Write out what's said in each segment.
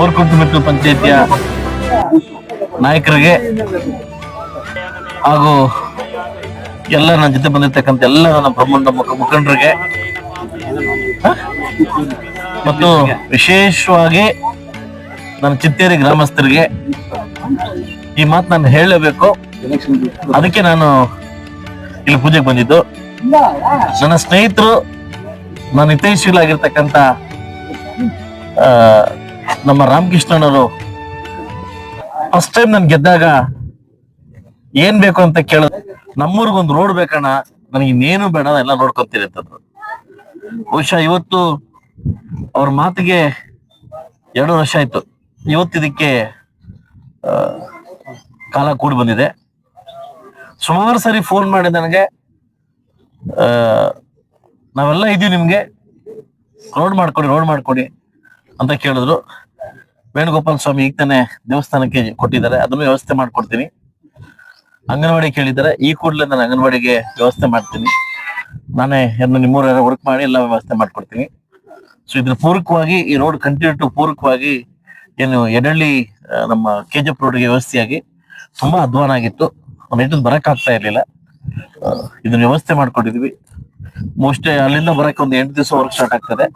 ಓರ್ಕುಂಟುಮೆಟ್ಟು ಪಂಚಾಯತಿಯ ನಾಯಕರಿಗೆ ಹಾಗೂ ಎಲ್ಲ ನನ್ನ ಜೊತೆ ಬಂದಿರ್ತಕ್ಕಂಥ ಎಲ್ಲ ನನ್ನ ಬ್ರಹ್ಮಾಂಡ ಮುಖ ಮುಖಂಡರಿಗೆ? ಮತ್ತು ವಿಶೇಷವಾಗಿ ನನ್ನ ಚಿತ್ತೇರಿ ಗ್ರಾಮಸ್ಥರಿಗೆ ಈ ಮಾತು ನಾನು ಹೇಳಲೇಬೇಕು ಅದಕ್ಕೆ ನಾನು ಇಲ್ಲಿ ಪೂಜೆಗೆ ಬಂದಿದ್ದು ನನ್ನ ಸ್ನೇಹಿತರು ನಾನು ಹಿತೈಷಿಗಳಾಗಿರ್ತಕ್ಕಂಥ ನಮ್ಮ ರಾಮಕೃಷ್ಣನವರು ಫಸ್ಟ್ ಟೈಮ್ ನಾನು ಗೆದ್ದಾಗ ಏನ್ ಬೇಕು ಅಂತ ಕೇಳ ನಮ್ಮೂರ್ಗೊಂದು ರೋಡ್ ಬೇಕಣ್ಣ. ನನಗೆ ಇನ್ನೇನು ಬೇಡ, ಎಲ್ಲ ನೋಡ್ಕೊತೀರಿ ಅಂತಂದ್ರು ಬಹುಶಃ ಇವತ್ತು ಅವ್ರ ಮಾತಿಗೆ ಎರಡು ವರ್ಷ ಆಯ್ತು. ಇವತ್ತು ಇದಕ್ಕೆ ಕಾಲ ಕೂಡಿ ಬಂದಿದೆ. ಸುಮಾರು ಸರಿ ಫೋನ್ ಮಾಡಿ ನನಗೆ ನಾವೆಲ್ಲ ಇದೀವಿ ನಿಮ್ಗೆ. ರೋಡ್ ಮಾಡ್ಕೊಡಿ ರೋಡ್ ಮಾಡ್ಕೊಡಿ. ಅಂತ ಕೇಳಿದ್ರು. ವೇಣುಗೋಪಾಲ ಸ್ವಾಮಿ ಈಗ ತಾನೆ ದೇವಸ್ಥಾನಕ್ಕೆ ಕೊಟ್ಟಿದ್ದಾರೆ, ಅದನ್ನು ವ್ಯವಸ್ಥೆ ಮಾಡ್ಕೊಡ್ತೀನಿ. ಅಂಗನವಾಡಿ ಕೇಳಿದ್ದಾರೆ, ಈ ಕೂಡಲೇ ನಾನು ಅಂಗನವಾಡಿಗೆ ವ್ಯವಸ್ಥೆ ಮಾಡ್ತೀನಿ. ನಾನೇ ಎಲ್ಲ ನಿಮ್ಮೂರ ವರ್ಕ್ ಮಾಡಿ ಎಲ್ಲ ವ್ಯವಸ್ಥೆ ಮಾಡ್ಕೊಡ್ತೀನಿ. ಸೊ ಇದ್ರ ಪೂರಕವಾಗಿ, ಈ ರೋಡ್ ಕಂಟಿನ್ಯೂ ಟು ಪೂರಕವಾಗಿ ಏನು ಎಡಳ್ಳಿ ನಮ್ಮ ನಮ್ಮ ಜಿ ರೋಡ್ಗೆ ವ್ಯವಸ್ಥೆಯಾಗಿ ತುಂಬಾ ಅಧ್ವಾನ ಆಗಿತ್ತು. ನೈಟ್ ಬರಕ್ ಆಗ್ತಾ ಇರ್ಲಿಲ್ಲ. ಇದನ್ನ ವ್ಯವಸ್ಥೆ ಮಾಡ್ಕೊಂಡಿದ್ವಿ. ಮೋಸ್ಟ್ಲಿ ಅಲ್ಲಿಂದ ಬರಕ್ಕೆ ಒಂದು ಎಂಟು ದಿವಸ ವರ್ಕ್ ಸ್ಟಾರ್ಟ್ ಆಗ್ತದೆ.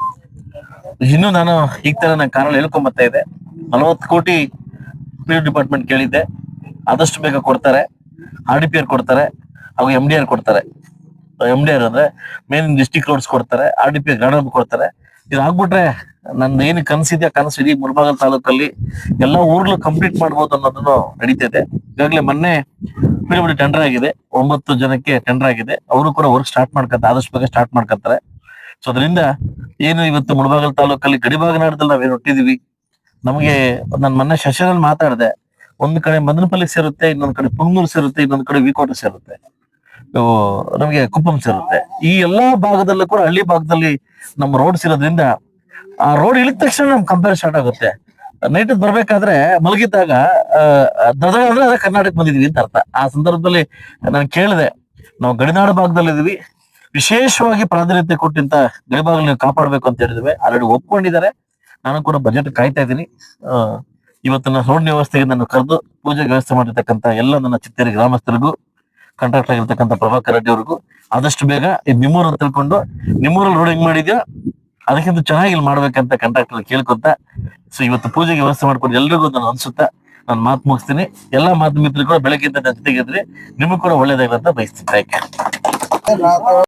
ಇನ್ನು ನಾನು ಈಗ ತರ ನನ್ನ ಕಾರಣ ಹೇಳ್ಕೊಂಡ್ ಇದೆ. ನಲವತ್ತು ಕೋಟಿ ಪಿ ಡಿಪಾರ್ಟ್ಮೆಂಟ್ ಕೇಳಿದ್ದೆ. ಆದಷ್ಟು ಬೇಗ ಕೊಡ್ತಾರೆ. ಆರ್ ಡಿ ಪಿ ಆರ್ ಕೊಡ್ತಾರೆ. ಹಾಗೂ ಎಂ ಡಿ ಆರ್ ಕೊಡ್ತಾರೆ. ಎಂ ಡಿ ಆರ್ ಅಂದ್ರೆ ಮೇನ್ ಡಿಸ್ಟಿಕ್ ರೋಡ್ಸ್ ಕೊಡ್ತಾರೆ. ಆರ್ ಡಿ ಪಿ ಆರ್ ಗ್ರಾಡ ಕೊಡ್ತಾರೆ. ಇದು ಆಗ್ಬಿಟ್ರೆ ನಂದು ಏನು ಕನಸಿದ್ಯಾ? ಕನಸು ಇಡೀ ಮುಳಬಾಗಲ್ ತಾಲೂಕಲ್ಲಿ ಎಲ್ಲ ಊರ್ಗಳು ಕಂಪ್ಲೀಟ್ ಮಾಡ್ಬೋದು ಅನ್ನೋದನ್ನು ನಡೀತಿದೆ ಈಗಾಗಲೇ ಮೊನ್ನೆ ಪಿಡಬ್ಲ್ಯೂ ಟೆಂಡರ್ ಆಗಿದೆ. ಒಂಬತ್ತು ಜನಕ್ಕೆ ಟೆಂಡರ್ ಆಗಿದೆ. ಅವರು ಕೂಡ ವರ್ಕ್ ಸ್ಟಾರ್ಟ್ ಮಾಡ್ಕಂತ ಆದಷ್ಟು ಬೇಗ ಸ್ಟಾರ್ಟ್ ಮಾಡ್ಕಂತಾರೆ ಸೊ ಅದರಿಂದ ಏನು ಇವತ್ತು ಮುಳಬಾಗಲ್ ತಾಲೂಕಲ್ಲಿ ಗಡಿಭಾಗನಾಡದಲ್ಲಿ ನಾವೇನು ಹುಟ್ಟಿದೀವಿ? ನಮಗೆ ನಾನು ಮೊನ್ನೆ ಸೆಷನಲ್ಲಿ ಮಾತಾಡಿದೆ, ಒಂದ್ ಕಡೆ ಮದನಪಲ್ಲಿ ಸೇರುತ್ತೆ, ಇನ್ನೊಂದ್ ಕಡೆ ಪುಂಗೂರು ಸೇರುತ್ತೆ, ಇನ್ನೊಂದ್ ಕಡೆ ವಿಕೋಟ ಸೇರುತ್ತೆ. ನಮಗೆ ಕುಪ್ಪಂ ಸೇರುತ್ತೆ. ಈ ಎಲ್ಲಾ ಭಾಗದಲ್ಲೂ ಕೂಡ ಹಳ್ಳಿ ಭಾಗದಲ್ಲಿ ನಮ್ಮ ರೋಡ್ಸ್ ಇರೋದ್ರಿಂದ ಆ ರೋಡ್ ಇಳಿದ ತಕ್ಷಣ ನಮ್ ಕಂಪೇರ್ ಸ್ಟಾರ್ಟ್ ಆಗುತ್ತೆ. ನೈಟ್ ಬರ್ಬೇಕಾದ್ರೆ ಮಲಗಿದ್ದಾಗ ಅಹ್ ಅಂದ್ರೆ ಅದೇ ಕರ್ನಾಟಕ ಬಂದಿದೀವಿ ಅಂತ ಅರ್ಥ. ಆ ಸಂದರ್ಭದಲ್ಲಿ ನಾನು ಕೇಳಿದೆ, ನಾವು ಗಡಿನಾಡು ಭಾಗದಲ್ಲಿ ಇದೀವಿ ವಿಶೇಷವಾಗಿ ಪ್ರಾಧಾನ್ಯತೆ ಕೊಟ್ಟಂತ ಗಡಿಭಾಗದಲ್ಲಿ ನೀವು ಕಾಪಾಡ್ಬೇಕು ಅಂತ ಹೇಳಿದ್ವಿ. ಆಲ್ರೆಡಿ ಒಪ್ಕೊಂಡಿದ್ದಾರೆ. ನಾನು ಕೂಡ ಬಜೆಟ್ ಕಾಯ್ತಾ ಇದ್ದೀನಿ. ಇವತ್ತು ಇವತ್ತಿನ ರೋಡ್ ವ್ಯವಸ್ಥೆಗೆ ನಾನು ಕರೆದು ಪೂಜೆಗೆ ವ್ಯವಸ್ಥೆ ಮಾಡಿರ್ತಕ್ಕಂಥ ಎಲ್ಲ ನನ್ನ ಚಿತ್ತೇರಿ ಗ್ರಾಮಸ್ಥರಿಗೂ ಕಾಂಟ್ರಾಕ್ಟ್ ಆಗಿರ್ತಕ್ಕಂಥ ಪ್ರಭಾಕರ್ ರೆಡ್ಡಿ ಅವ್ರಿಗೂ ಆದಷ್ಟು ಬೇಗ ಈ ನಿಮ್ಮೂರು ಅಂತ ತಿಳ್ಕೊಂಡು ನಿಮ್ಮೂರಲ್ಲಿ ರೋಡ್ ಹೆಂಗ್ ಮಾಡಿದ್ಯೋ ಅದಕ್ಕಿಂತ ಚೆನ್ನಾಗಿ ಇಲ್ಲಿ ಮಾಡ್ಬೇಕಂತ ಕಾಂಟ್ರಾಕ್ಟರ್ ಕೇಳ್ಕೊಂತ ಸೊ ಇವತ್ತು ಪೂಜೆಗೆ ವ್ಯವಸ್ಥೆ ಮಾಡ್ಕೊಂಡು ಎಲ್ರಿಗೂ ನಾನು ಅನ್ಸುತ್ತಾ ನಾನು ಮಾತು ಮುಗಿಸ್ತೀನಿ. ಎಲ್ಲಾ ಮಾತು ಮಿತ್ರರು ಕೂಡ ಬೆಳಗ್ಗಿಂದ ನನ್ನ ಜೊತೆಗಿದ್ರೆ ನಿಮಗೂ ಕೂಡ ಒಳ್ಳೇದಾಗಲಿ ಅಂತ ಬಯಸ್ತೀನಿ. Thank you